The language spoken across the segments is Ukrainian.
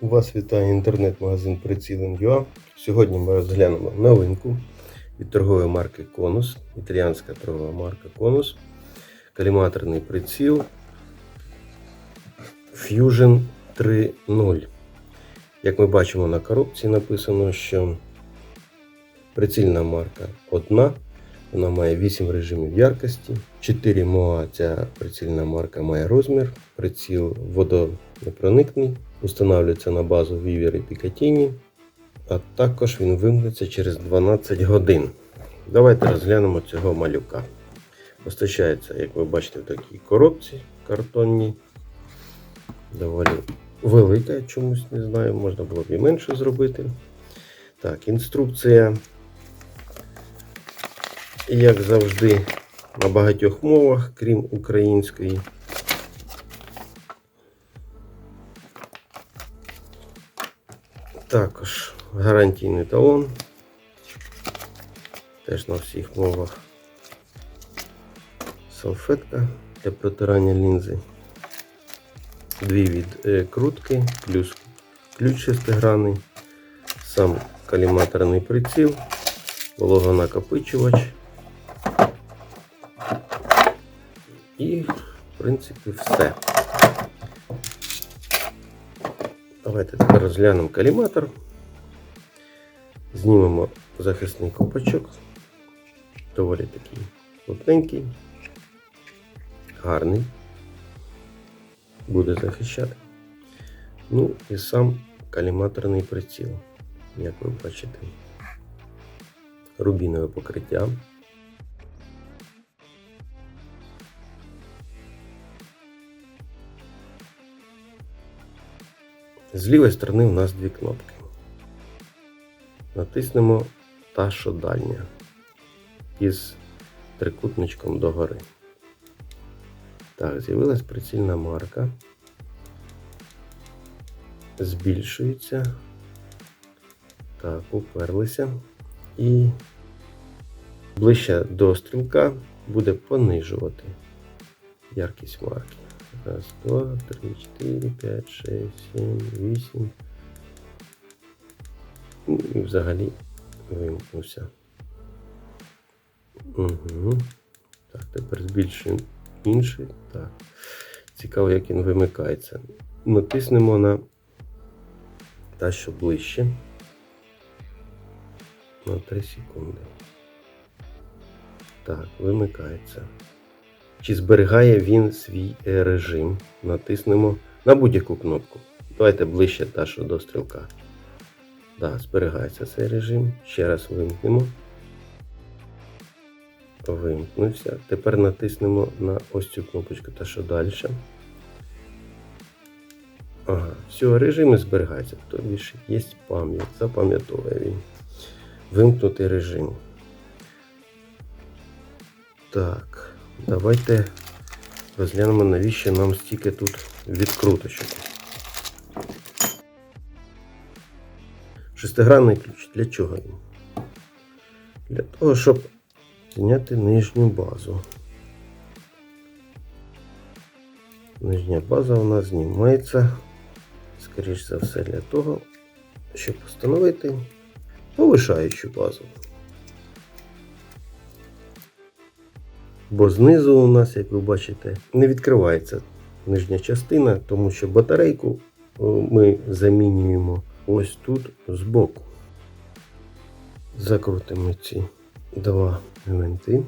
Вас вітає інтернет-магазин Прицілен.ua. Сьогодні ми розглянемо новинку від торгової марки Конус, італіянська торгова марка Конус, каліматорний приціл Fusion 3.0. Як ми бачимо на коробці написано, що прицільна марка одна. Вона має 8 режимів яркості, 4 МОА ця прицільна марка має розмір, приціл водонепроникний, установлюється на базу Viver і Picatinny, а також він вимкнеться через 12 годин. Давайте розглянемо цього малюка. Постачається, як ви бачите, в такій коробці картонній. Доволі велика, чомусь не знаю, можна було б і менше зробити. Так, інструкція як завжди, на багатьох мовах, крім української. Також гарантійний талон. Теж на всіх мовах. Салфетка для протирання лінзи. Дві від е, плюс ключ шестигранний, сам каліматорний приціл, вологонакопичувач. І, в принципі, все. Давайте тепер розглянемо каліматор. Знімемо захисний копачок. Доволі такий плотненький, гарний. Буде захищати. Ну і сам каліматорний приціл, як ви бачите. Рубінове покриття. З лівої сторони у нас дві кнопки. Натиснемо та, що дальня із трикутничком догори. Так, з'явилась прицільна марка. Збільшується. Так, уперлися. І ближче до стрілка буде понижувати яркість марки. Раз, два, три, чотири, п'ять, шесть, сім, вісім. Ну, і взагалі вимкнувся. Угу. Так, тепер збільшуємо інший. Так. Цікаво, як він вимикається. Натиснемо на та, що ближче. На 3 секунди. Так, вимикається. Чи зберігає він свій режим? Натиснемо на будь-яку кнопку. Давайте ближче та, що до стрілка. Да, зберігається цей режим. Ще раз вимкнемо. Вимкнувся. Тепер натиснемо на ось цю кнопочку та що далі. Ага, все, режими зберігаються. Тобі ж є пам'ять, запам'ятовує він. Вимкнутий режим. Так, давайте розглянемо, навіщо нам стільки тут відкруточок. Шестигранний ключ. Для чого він? Для того, щоб зняти нижню базу. Нижня база у нас знімається, скоріш за все, для того, щоб встановити повишаючу базу. Бо знизу у нас, як ви бачите, не відкривається нижня частина, тому що батарейку ми замінюємо ось тут збоку. Закрутимо ці два елементи.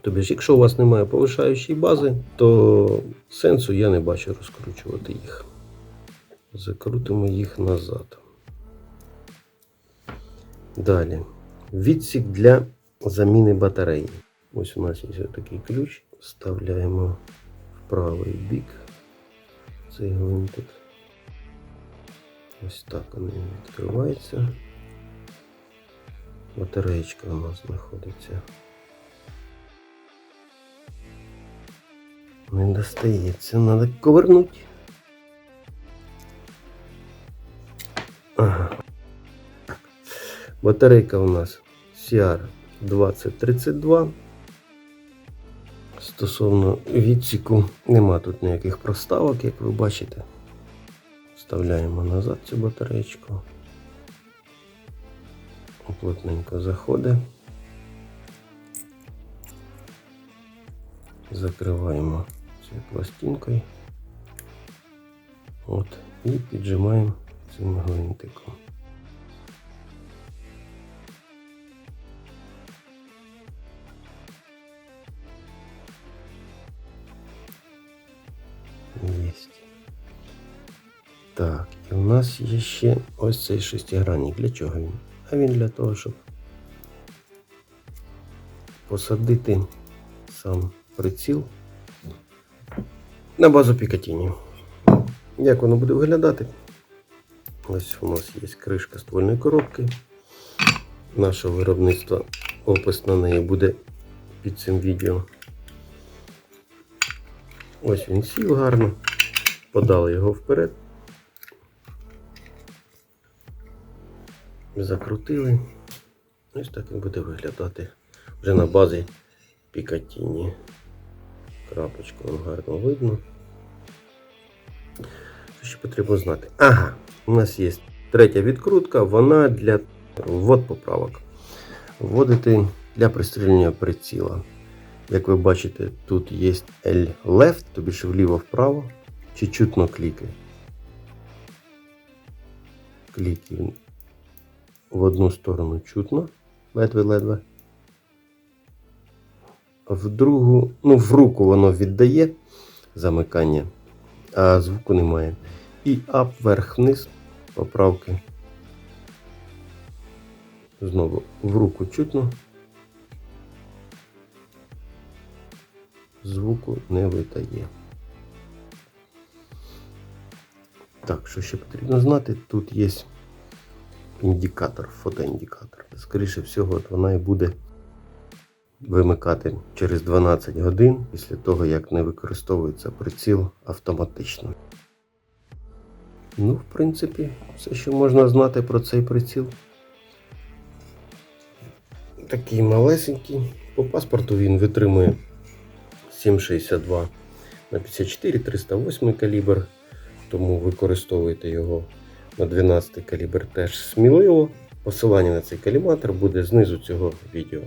Тобто, якщо у вас немає повишаючої бази, то сенсу я не бачу розкручувати їх. Закрутимо їх назад. Далі. Відсік для заміни батареї. Ось у нас є такий ключ. Вставляємо в правий бік цей гвинтик. Ось так він відкривається. Батареєчка у нас знаходиться. Не достається, треба ковернути. Батарейка у нас CR2032 Стосовно відсіку, нема тут ніяких проставок, як ви бачите. Вставляємо назад цю батареєчку. Плотненько заходить. Закриваємо цією пластинкою. От, і піджимаємо цим гвинтиком. Єсть. Так, і у нас є ще ось цей шестигранник. Для чого він? А він для того, щоб посадити сам приціл на базу Пікатіні. Як воно буде виглядати? Ось у нас є кришка ствольної коробки. Нашого виробництва опис на неї буде під цим відео. Ось він сів гарно. Подали його вперед. Закрутили. Ось так він буде виглядати вже на базі Пікатіні. Крапочку вам гарно видно. Що ще потрібно знати? Ага, у нас є третя відкрутка, вона для ввод поправок. Вводити для пристрілення приціла. Як ви бачите, тут є L-left, тобі ж вліво-вправо, чи чутно кліки. Кліки в одну сторону чутно, ледве-ледве. В другу, ну, в руку воно віддає замикання, а звуку немає. І ап вверх-вниз поправки. Знову в руку чутно. Звуку не видає. Так, що ще потрібно знати? Тут є індикатор, фотоіндикатор. Скоріше всього, от вона і буде вимикати через 12 годин після того, як не використовується приціл автоматично. Ну, в принципі, все, що можна знати про цей приціл. Такий малесенький. По паспорту він витримує 7,62 на 54, 308 калібр. Тому використовуйте його на 12 калібр теж сміливо. Посилання на цей каліматор буде знизу цього відео.